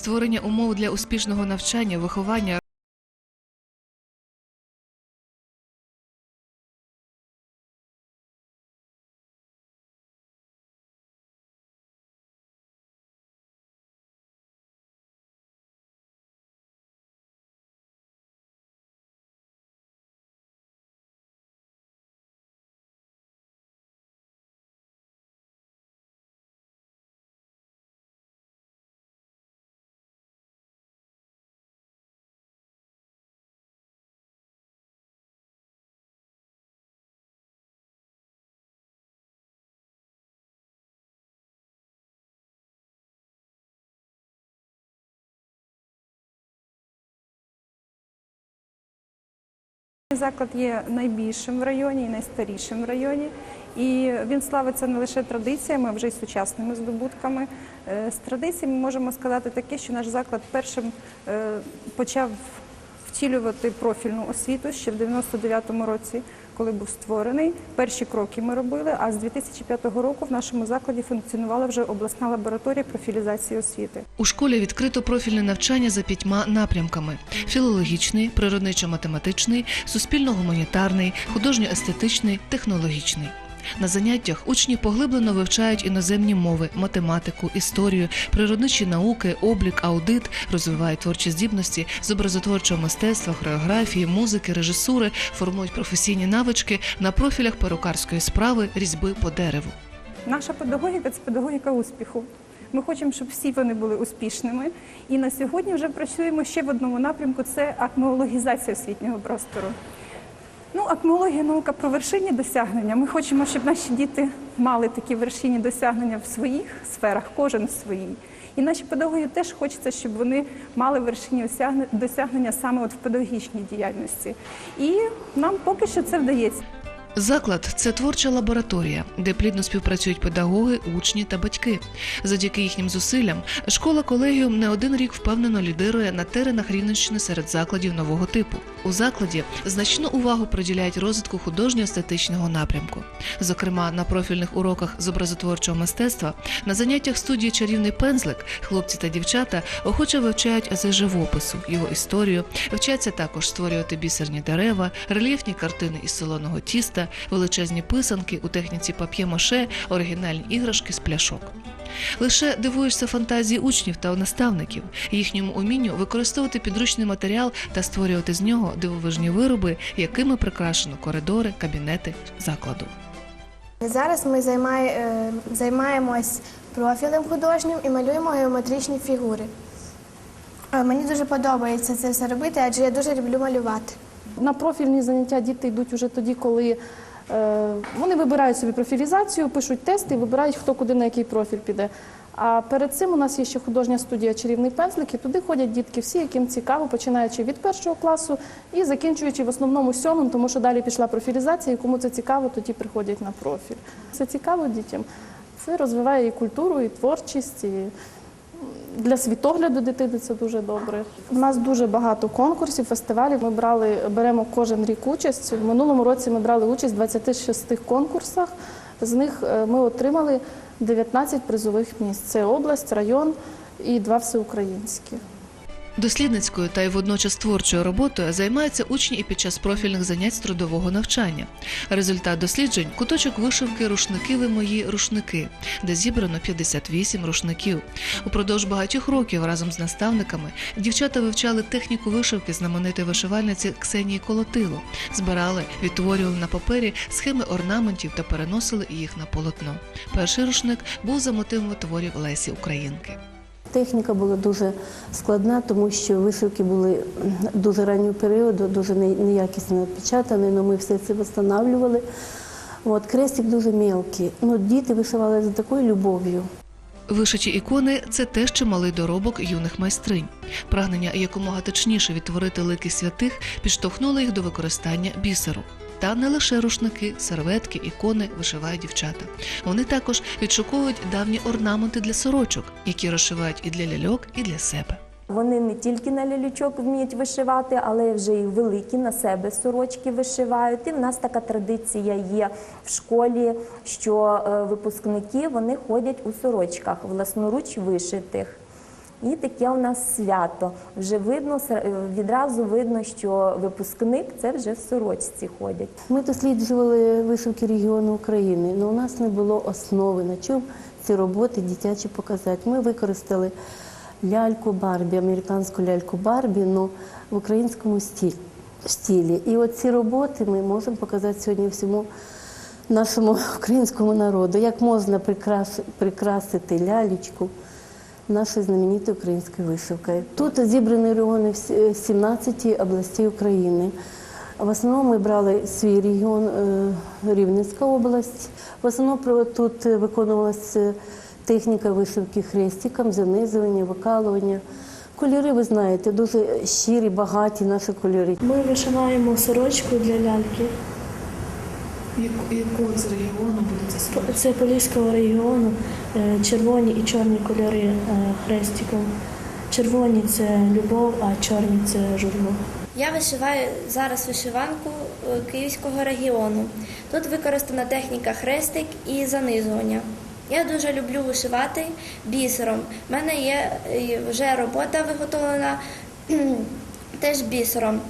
створення умов для успішного навчання, виховання. Заклад є найбільшим в районі і найстарішим в районі. І він славиться не лише традиціями, а вже й сучасними здобутками. Е, З традицій ми можемо сказати таке, що наш заклад першим е, почав втілювати профільну освіту ще в 99-му році, коли був створений. Перші кроки ми робили. А з 2005 року в нашому закладі функціонувала вже обласна лабораторія профілізації освіти. У школі відкрито профільне навчання за п'ятьма напрямками: філологічний, природничо-математичний, суспільно-гуманітарний, художньо-естетичний, технологічний. На заняттях учні поглиблено вивчають іноземні мови, математику, історію, природничі науки, облік, аудит, розвивають творчі здібності з образотворчого мистецтва, хореографії, музики, режисури, формують професійні навички на профілях перукарської справи, різьби по дереву. Наша педагогіка це педагогіка успіху. Ми хочемо, щоб всі вони були успішними. І на сьогодні вже працюємо ще в одному напрямку це акмеологізація освітнього простору. Ну, акмеологія наука про вершинні досягнення. Ми хочемо, щоб наші діти мали такі вершинні досягнення в своїх сферах, кожен в своїй. І наші педагоги теж хочеться, щоб вони мали вершинні досягнення саме от в педагогічній діяльності. І нам поки що це вдається. Заклад це творча лабораторія, де плідно співпрацюють педагоги, учні та батьки. Завдяки їхнім зусиллям школа колегіум не один рік впевнено лідирує на теренах Рівненщини серед закладів нового типу. У закладі значну увагу приділяють розвитку художньо-естетичного напрямку. Зокрема, на профільних уроках з образотворчого мистецтва, на заняттях студії Чарівний пензлик хлопці та дівчата охоче вивчають ази живопису, його історію, вчаться також створювати бісерні дерева, рельєфні картини із солоного тіста, величезні писанки у техніці пап'є-маше, оригінальні іграшки з пляшок. Лише дивуєшся фантазії учнів та наставників, їхньому умінню використовувати підручний матеріал та створювати з нього дивовижні вироби, якими прикрашено коридори, кабінети закладу. Зараз ми займає, е, займаємось профілем художнім і малюємо геометричні фігури. Е, Мені дуже подобається це все робити, адже я дуже люблю малювати. На профільні заняття діти йдуть уже тоді, коли вони вибирають собі профілізацію, пишуть тести і вибирають, хто куди на який профіль піде. А перед цим у нас є ще художня студія Чарівний пензлик, і туди ходять дітки всі, яким цікаво, починаючи від першого класу і закінчуючи в основному сьомим, тому що далі пішла профілізація, і кому це цікаво, тоді приходять на профіль. Це цікаво дітям. Це розвиває і культуру, і творчість, і для світогляду дитини це дуже добре. У нас дуже багато конкурсів, фестивалів. Ми брали, беремо кожен рік участь. В минулому році ми брали участь в 26 конкурсах. З них е, ми отримали 19 призових місць. Це область, район і два всеукраїнські. Дослідницькою та й водночас творчою роботою займаються учні і під час профільних занять з трудового навчання. Результат досліджень куточок вишивки рушники ви мої рушники, де зібрано 58 рушників. Упродовж багатьох років разом з наставниками дівчата вивчали техніку вишивки знаменитої вишивальниці Ксенії Колотило, збирали, відтворювали на папері схеми орнаментів та переносили їх на полотно. Перший рушник був за мотивами творів Лесі Українки. Техніка була дуже складна, тому що вишивки були дуже раннього періоду, дуже не- неякісно напечатані, але ми все це встановлювали. От, крестик дуже мелкий. Ну, діти вишивали з такою любов'ю. Вишиті ікони це теж чималий доробок юних майстринь. Прагнення якомога точніше відтворити лики святих підштовхнуло їх до використання бісеру. Та не лише рушники, серветки, ікони вишивають дівчата. Вони також відшуковують давні орнаменти для сорочок, які розшивають і для ляльок, і для себе. Вони не тільки на лялючок вміють вишивати, але вже і великі на себе сорочки вишивають. І в нас така традиція є в школі, що е, випускники вони ходять у сорочках власноруч вишитих. І таке у нас свято. Вже видно сра- відразу видно, що випускник це вже в сорочці ходять. Ми досліджували вишивки регіону України, але у нас не було основи, на чому ці роботи дитячі показати. Ми використали ляльку Барбі, американську ляльку Барбі, але в українському стілі. І от ці роботи ми можемо показати сьогодні всьому нашому українському народу, як можна прикрас- прикрасити лялечку нашою знаменитою українською вишивкою. Тут зібрані регіони 17 областей України. В основному ми брали свій регіон е, Рівненська область. В основному тут е, виконувалася техніка вишивки хрестиком, занизування, викалування. Кольори, ви знаєте, дуже щирі, багаті наші кольори. Ми вишиваємо сорочку для ляльки. Якого з регіону буде це Це Поліського регіону, е, червоні і чорні кольори е, хрестиком. Червоні це любов, а чорні це журбу. Я вишиваю зараз вишиванку е, Київського регіону. Тут використана техніка хрестик і занизування. Я дуже люблю вишивати бісером. У мене є вже робота виготовлена теж бісером.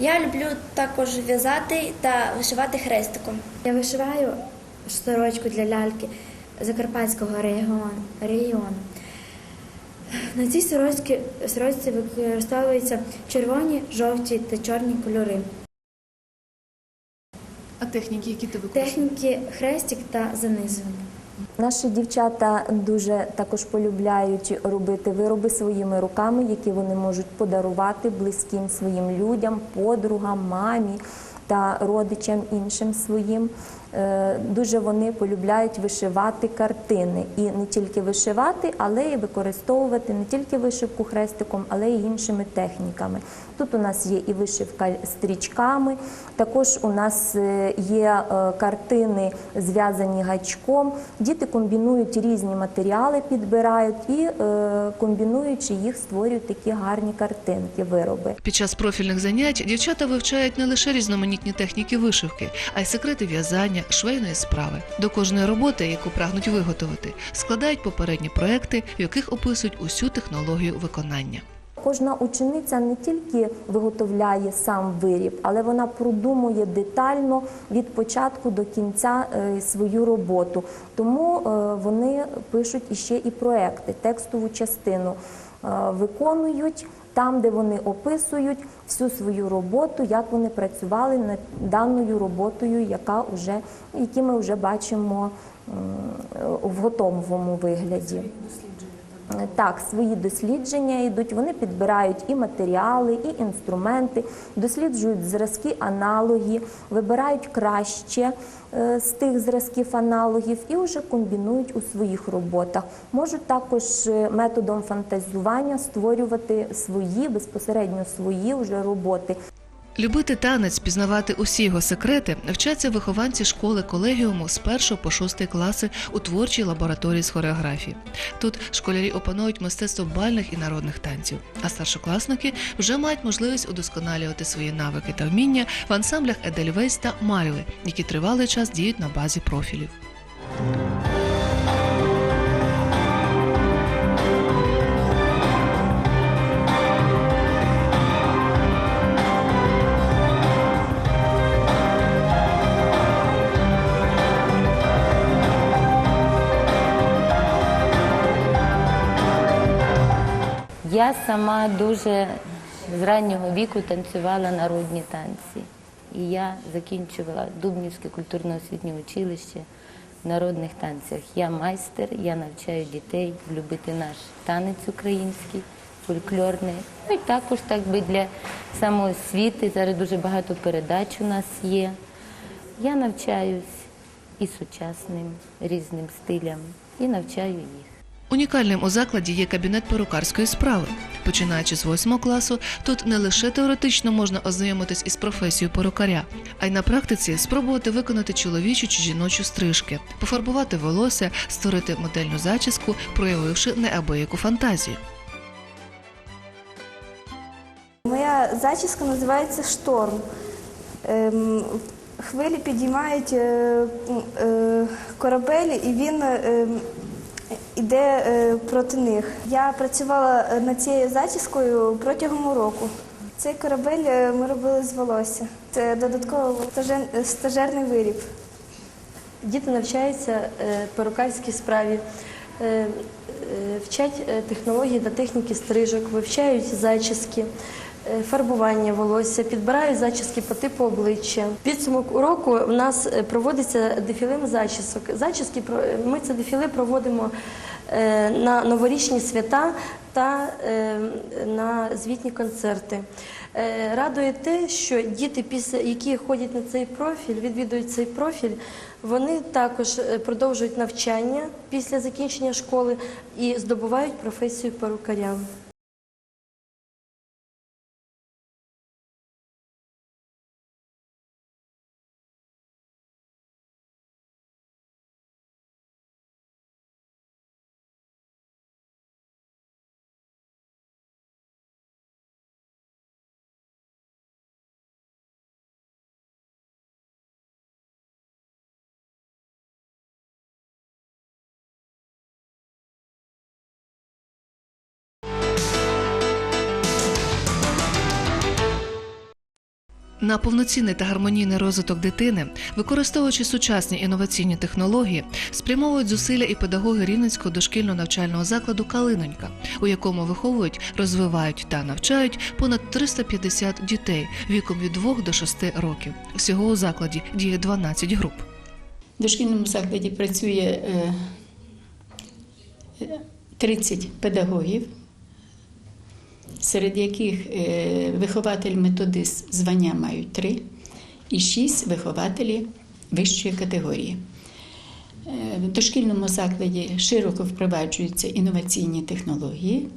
Я люблю також в'язати та вишивати хрестиком. Я вишиваю сорочку для ляльки Закарпатського регіону. регіону. На цій сорочці, сорочці використовуються червоні, жовті та чорні кольори. А техніки, які ти використовуєш? Техніки хрестик та занизування. Наші дівчата дуже також полюбляють робити вироби своїми руками, які вони можуть подарувати близьким своїм людям, подругам, мамі та родичам іншим своїм. Е, Дуже вони полюбляють вишивати картини і не тільки вишивати, але й використовувати не тільки вишивку хрестиком, але й іншими техніками. Тут у нас є і вишивка стрічками, також у нас е, є е, картини, зв'язані гачком. Діти комбінують різні матеріали, підбирають і е, комбінуючи їх створюють такі гарні картинки, вироби. Під час профільних занять дівчата вивчають не лише різноманітні техніки вишивки, а й секрети в'язання, швейної справи. До кожної роботи, яку прагнуть виготовити, складають попередні проекти, в яких описують усю технологію виконання. Кожна учениця не тільки виготовляє сам виріб, але вона продумує детально від початку до кінця е, свою роботу. Тому е, вони пишуть іще і проекти, текстову частину е, виконують там, де вони описують всю свою роботу, як вони працювали над даною роботою, яка вже які ми вже бачимо в готовому вигляді. Так, свої дослідження йдуть, вони підбирають і матеріали, і інструменти, досліджують зразки аналоги, вибирають краще е, з тих зразків аналогів і вже комбінують у своїх роботах. Можуть також е, методом фантазування створювати свої, безпосередньо свої вже роботи. Любити танець, пізнавати усі його секрети вчаться вихованці школи колегіуму з 1 по 6 класи у творчій лабораторії з хореографії. Тут школярі опановують мистецтво бальних і народних танців, а старшокласники вже мають можливість удосконалювати свої навики та вміння в ансамблях Едельвейс та Мальви, які тривалий час діють на базі профілів. Я сама дуже з раннього віку танцювала народні танці. І я закінчувала Дубнівське культурно-освітнє училище в народних танцях. Я майстер, я навчаю дітей любити наш танець український, фольклорний. Ну і також так би для самоосвіти. Зараз дуже багато передач у нас є. Я навчаюсь і сучасним різним стилям, і навчаю їх. Унікальним у закладі є кабінет перукарської справи. Починаючи з восьмого класу, тут не лише теоретично можна ознайомитись із професією перукаря, а й на практиці спробувати виконати чоловічу чи жіночу стрижки, пофарбувати волосся, створити модельну зачіску, проявивши неабияку фантазію. Моя зачіска називається шторм. Ем, хвилі підіймають е, е, корабель, і він е, іде е, проти них. Я працювала е, над цією зачіскою протягом року. Цей корабель е, ми робили з волосся. Це додатково стажерний виріб. Діти навчаються перукарській справі, вчать технології та техніки стрижок, вивчають зачіски, фарбування волосся, підбирають зачіски по типу обличчя. Підсумок уроку у нас е, проводиться дефілем зачісок. Зачіски ми це дефіле проводимо е, на новорічні свята та е, на звітні концерти. Е, Радує те, що діти, які ходять на цей профіль, відвідують цей профіль, вони також е, продовжують навчання після закінчення школи і здобувають професію перукаря. На повноцінний та гармонійний розвиток дитини, використовуючи сучасні інноваційні технології, спрямовують зусилля і педагоги Рівненського дошкільного навчального закладу Калинонька, у якому виховують, розвивають та навчають понад 350 дітей віком від 2 до 6 років. Всього у закладі діє 12 груп. В дошкільному закладі працює е, е, 30 педагогів, серед яких е, вихователь-методист звання мають 3 і 6 вихователів вищої категорії. Е, В дошкільному закладі широко впроваджуються інноваційні технології.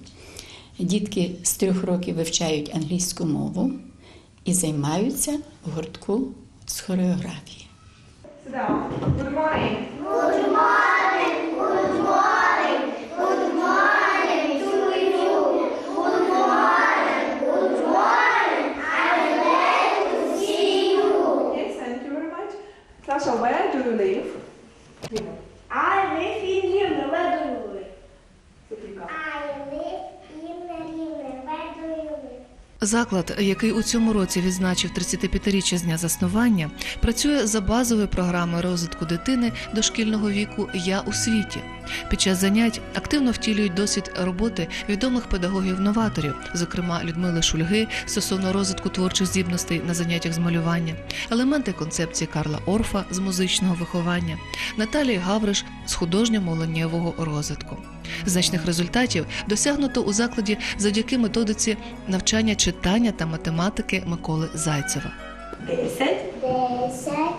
Дітки з трьох років вивчають англійську мову і займаються в гуртку з хореографії. Yes, Sasha, where do you live? Заклад, який у цьому році відзначив 35-річчя з дня заснування, працює за базовою програмою розвитку дитини дошкільного віку Я у світі. Під час занять активно втілюють досвід роботи відомих педагогів-новаторів, зокрема Людмили Шульги стосовно розвитку творчих здібностей на заняттях з малювання, елементи концепції Карла Орфа з музичного виховання, Наталії Гавриш з художньо-молоднєвого розвитку. Значних результатів досягнуто у закладі завдяки методиці навчання читання та математики Миколи Зайцева. Десять. Десять,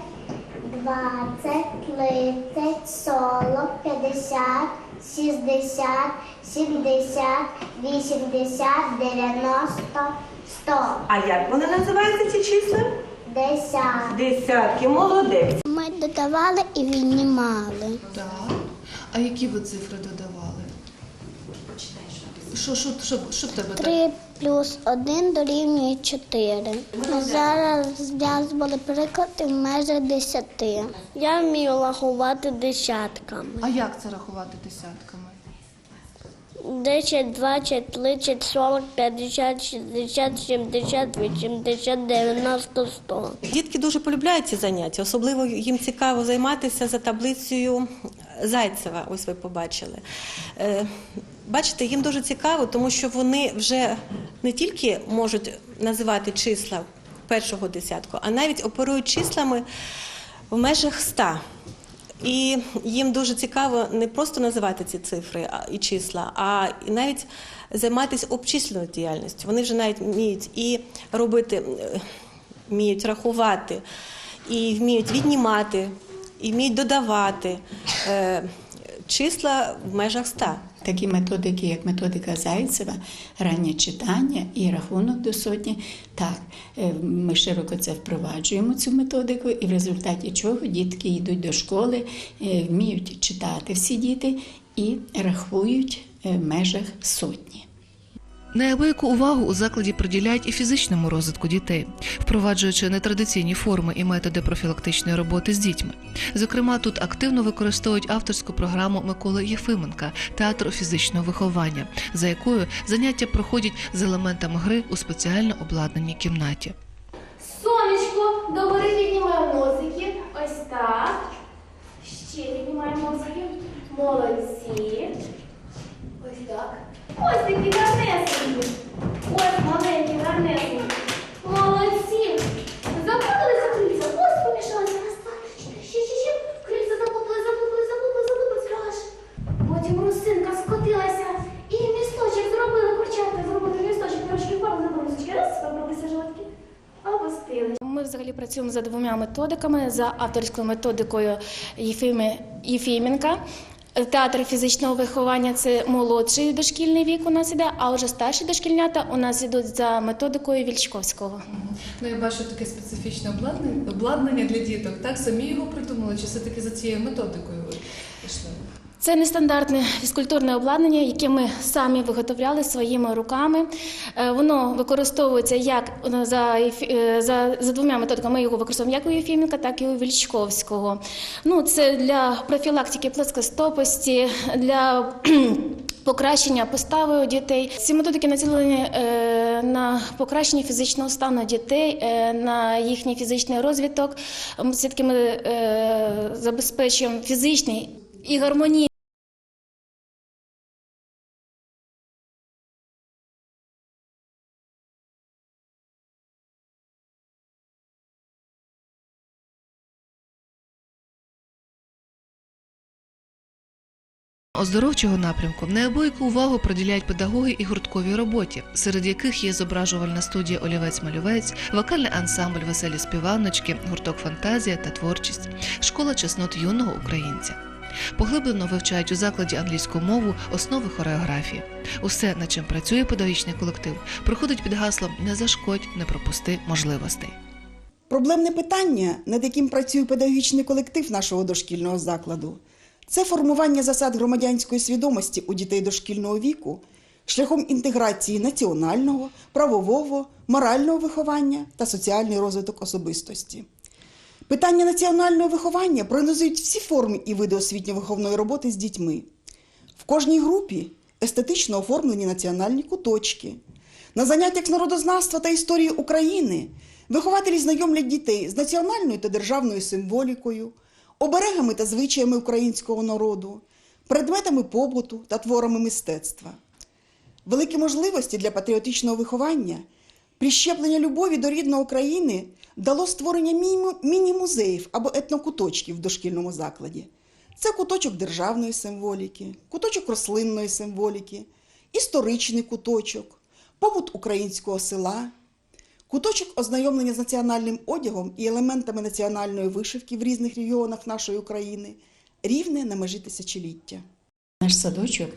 двадцять, тридцять, сорок, п'ятдесят, шістдесят, сімдесят, вісімдесят, дев'яносто, сто, А як вони називаються ці числа? десят. Десятки. Молодець. Ми додавали і віднімали. Так. А які ви цифри додавали? Що, що, що, що в тебе Три плюс один дорівнює чотири. Зараз зв'язували приклади в межах десяти. Я вмію рахувати десятками. А як це рахувати десятками? 10, 20, 30, 40, 50, 60, 70, 80, 90, 100. Дітки дуже полюбляють ці заняття, особливо їм цікаво займатися за таблицею Зайцева. Ось ви побачили. Бачите, їм дуже цікаво, тому що вони вже не тільки можуть називати числа першого десятку, а навіть оперують числами в межах ста. І їм дуже цікаво не просто називати ці цифри і числа, а навіть займатися обчисленою діяльністю. Вони вже навіть вміють і робити, е, вміють рахувати, і вміють віднімати, і вміють додавати е, числа в межах ста. Такі методики, як методика Зайцева, раннє читання і рахунок до сотні. Так, е, ми широко це впроваджуємо цю методику, і в результаті чого дітки йдуть до школи, е, вміють читати всі діти і рахують е, в межах сотні. Неабияку увагу у закладі приділяють і фізичному розвитку дітей, впроваджуючи нетрадиційні форми і методи профілактичної роботи з дітьми. Зокрема, тут активно використовують авторську програму Миколи Єфименка театр фізичного виховання, за якою заняття проходять з елементами гри у спеціально обладнаній кімнаті. Сонечко, догори піднімаємо носики. Ось так. Ще піднімаємо носики. Молодці. Ось так. Ось такі гарнесенькі. Ось маленькі, гарнесенькі. Молодці. Заплуталися крильця. Ось помішалися. Раз, два. Ще, ще, ще. Крильця заплутали. Потім русинка скотилася. І місточок зробили, курчатка зробили місточок. Опустили. Ми взагалі працюємо за двома методиками: за авторською методикою Єфіменка. Театр фізичного виховання це молодший дошкільний вік у нас іде, а вже старші дошкільнята у нас йдуть за методикою Вільчковського. Ну, я бачу таке специфічне обладнання, для діток. Так самі його придумали, чи все-таки за цією методикою? Це нестандартне фізкультурне обладнання, яке ми самі виготовляли своїми руками. Е, Воно використовується як за, е, за, за двома методиками. Ми його використовуємо як у Єфіменка, так і у Вільчковського. Ну, це для профілактики плоскостопості, для покращення постави у дітей. Ці методики націлені е, на покращення фізичного стану дітей, на їхній фізичний розвиток. Все-таки ми забезпечуємо фізичний і гармонійний. Оздоровчого напрямку неабияку увагу приділяють педагоги і гуртковій роботі, серед яких є зображувальна студія Олівець-малювець, вокальний ансамбль Веселі співаночки, гурток Фантазія та творчість, школа чеснот юного українця. Поглиблено вивчають у закладі англійську мову, основи хореографії. Усе, над чим працює педагогічний колектив, проходить під гаслом Не зашкодь, не пропусти можливостей. Проблемне питання, над яким працює педагогічний колектив нашого дошкільного закладу, це формування засад громадянської свідомості у дітей дошкільного віку шляхом інтеграції національного, правового, морального виховання та соціальний розвиток особистості. Питання національного виховання пронизують всі форми і види освітньо-виховної роботи з дітьми. В кожній групі естетично оформлені національні куточки. На заняттях народознавства та історії України вихователі знайомлять дітей з національною та державною символікою, оберегами та звичаями українського народу, предметами побуту та творами мистецтва. Великі можливості для патріотичного виховання, прищеплення любові до рідної України дало створення міні- міні-музеїв або етнокуточків в дошкільному закладі. Це куточок державної символіки, куточок рослинної символіки, історичний куточок, побут українського села, куточок ознайомлення з національним одягом і елементами національної вишивки в різних регіонах нашої України, рівне на межі тисячоліття. Наш садочок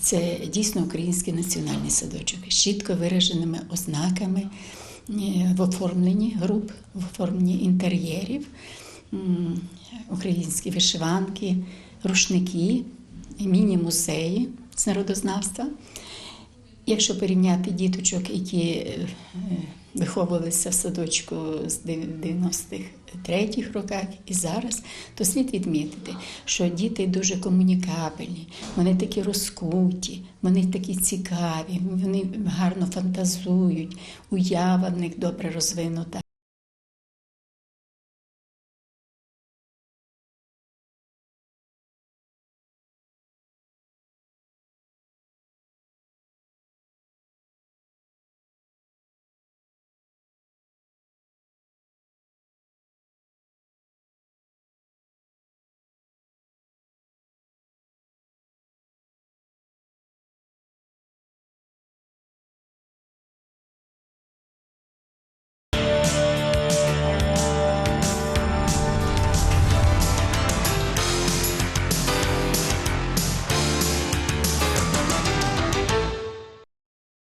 це дійсно український національний садочок з чітко вираженими ознаками е, в оформленні груп, в оформленні інтер'єрів, українські вишиванки, рушники, міні-музеї з народознавства. Якщо порівняти діточок, які е, виховувалися в садочку з 90-х третіх роках і зараз, то слід відмітити, що діти дуже комунікабельні, вони такі розкуті, вони такі цікаві, вони гарно фантазують, уява в них добре розвинута.